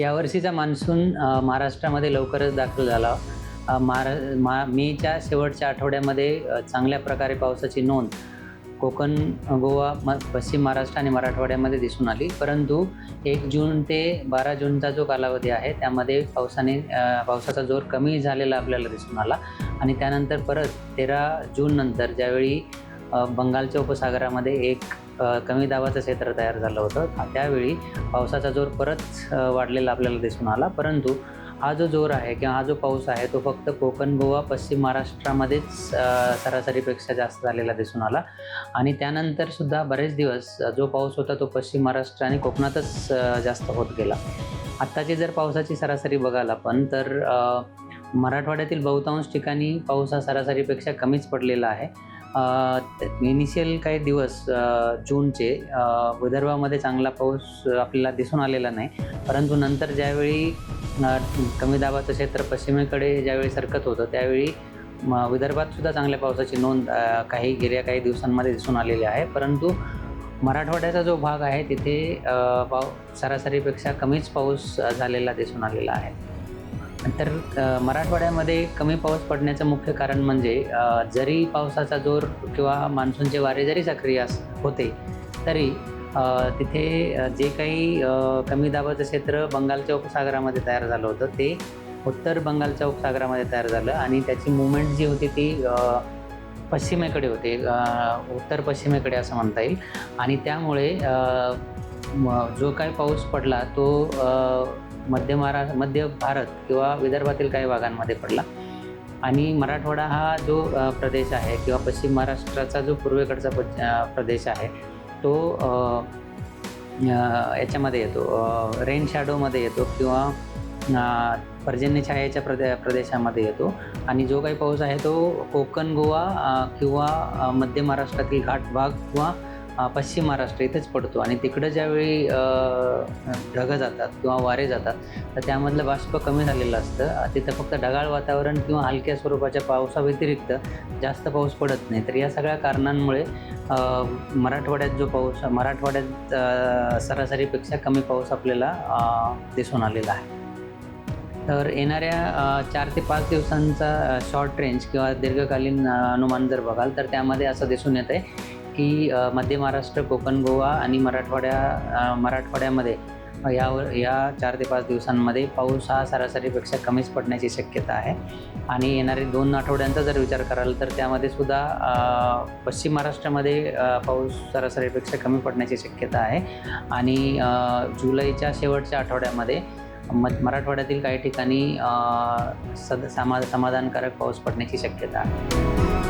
यावर्षीचा मान्सून महाराष्ट्रामध्ये लवकरच दाखल झाला. महारा मा मेच्या शेवटच्या आठवड्यामध्ये चांगल्या प्रकारे पावसाची नोंद कोकण गोवा म पश्चिम महाराष्ट्र आणि मराठवाड्यामध्ये दिसून आली. परंतु एक जून ते बारा जूनचा जो कालावधी आहे त्यामध्ये पावसाने पावसाचा जोर कमी झालेला आपल्याला दिसून आला. आणि त्यानंतर परत तेरा जूननंतर ज्यावेळी बंगालच्या उपसागरामध्ये एक कमी दाबाचं क्षेत्र तयार झालं होतं. त्यावेळी पावसाचा जोर परत वाढलेला आपल्याला दिसून आला. परंतु हा जो जोर आहे किंवा हा जो पाऊस आहे तो फक्त कोकण गोवा पश्चिम महाराष्ट्रामध्येच सरासरीपेक्षा जास्त झालेला दिसून आला. आणि त्यानंतर सुद्धा बरेच दिवस जो पाऊस होता तो पश्चिम महाराष्ट्र आणि कोकणातच जास्त होत गेला. आत्ताची जर पावसाची सरासरी बघाल आपण तर मराठवाड्यातील बहुतांश ठिकाणी पाऊस हा सरासरीपेक्षा कमीच पडलेला आहे. इनिशियल काही दिवस जूनचे विदर्भामध्ये चांगला पाऊस आपल्याला दिसून आलेला नाही. परंतु नंतर ज्यावेळी कमी दाबाचं क्षेत्र पश्चिमेकडे ज्यावेळी सरकत होतं त्यावेळी म विदर्भात सुद्धा चांगल्या पावसाची नोंद काही गेल्या काही दिवसांमध्ये दिसून आलेली आहे. परंतु मराठवाड्याचा जो भाग आहे तिथे पाव सरासरीपेक्षा कमीच पाऊस झालेला दिसून आलेला आहे. तर मराठवाड्यामध्ये कमी पाऊस पडण्याचं मुख्य कारण म्हणजे जरी पावसाचा जोर किंवा मान्सूनचे वारे जरी सक्रिय अस होते तरी तिथे जे काही कमी दाबाचं क्षेत्र बंगालच्या उपसागरामध्ये तयार झालं होतं ते उत्तर बंगालच्या उपसागरामध्ये तयार झालं आणि त्याची मुवमेंट जी होती ती पश्चिमेकडे होते उत्तर पश्चिमेकडे असं म्हणता येईल. आणि त्यामुळे जो काही पाऊस पडला तो मध्य महारा मध्य भारत किंवा विदर्भातील काही भागांमध्ये पडला. आणि मराठवाडा हा जो प्रदेश आहे किंवा पश्चिम महाराष्ट्राचा जो पूर्वेकडचा प- प्रदेश आहे तो याच्यामध्ये येतो. रेन शॅडोमध्ये येतो किंवा पर्जन्यछायाच्या पर्जन्य छायेच्या प्रदे प्रदेशामध्ये येतो. आणि जो काही पाऊस आहे तो कोकण गोवा किंवा मध्य महाराष्ट्रातील घाट भाग किंवा पश्चिम महाराष्ट्र इथेच पडतो आणि तिकडं ज्यावेळी ढगं जातात किंवा वारे जातात तर त्यामधलं बाष्प कमी झालेलं असतं. तिथं फक्त ढगाळ वातावरण किंवा हलक्या स्वरूपाच्या पावसाव्यतिरिक्त जास्त पाऊस पडत नाही. तर या सगळ्या कारणांमुळे मराठवाड्यात जो पाऊस मराठवाड्यात सरासरीपेक्षा कमी पाऊस आपल्याला दिसून आलेला आहे. तर येणाऱ्या चार ते पाच दिवसांचा शॉर्ट रेंज किंवा दीर्घकालीन अनुमान जर बघाल तर त्यामध्ये असं दिसून येतं आहे की मध्य महाराष्ट्र कोकण गोवा आणि मराठवाड्या मराठवाड्यामध्ये यावर या चार ते पाच दिवसांमध्ये पाऊस हा सरासरीपेक्षा कमीच पडण्याची शक्यता आहे. आणि येणारे दोन आठवड्यांचा जर विचार कराल तर त्यामध्ये सुद्धा पश्चिम महाराष्ट्रामध्ये पाऊस सरासरीपेक्षा कमी पडण्याची शक्यता आहे. आणि जुलैच्या शेवटच्या आठवड्यामध्ये म मराठवाड्यातील काही ठिकाणी सद समा समाधानकारक पाऊस पडण्याची शक्यता आहे.